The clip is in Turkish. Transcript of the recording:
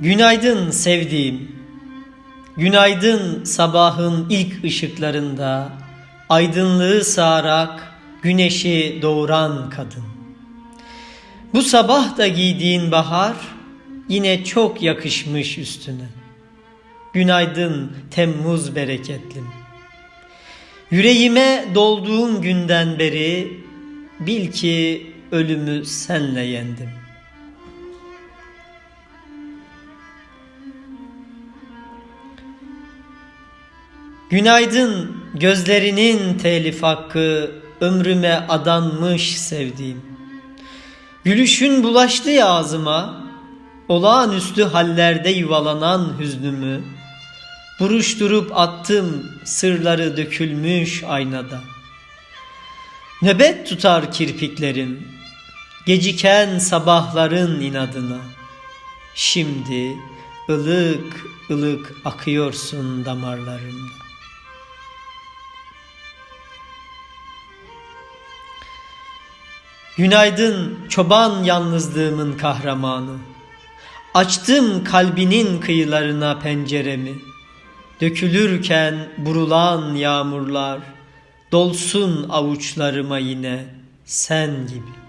Günaydın sevdiğim. Günaydın sabahın ilk ışıklarında aydınlığı sağarak güneşi doğuran kadın. Bu sabah da giydiğin bahar yine çok yakışmış üstüne. Günaydın Temmuz bereketlim. Yüreğime dolduğun günden beri bil ki ölümü senle yendim. Günaydın gözlerinin telif hakkı ömrüme adanmış sevdiğim. Gülüşün bulaştı ya ağzıma, olağanüstü hallerde yuvalanan hüznümü, buruşturup attım sırları dökülmüş aynada. Nöbet tutar kirpiklerim, geciken sabahların inadına. Şimdi ılık ılık akıyorsun damarlarımda. Günaydın çoban yalnızlığımın kahramanı. Açtım kalbinin kıyılarına penceremi. Dökülürken burulan yağmurlar dolsun avuçlarıma yine sen gibi.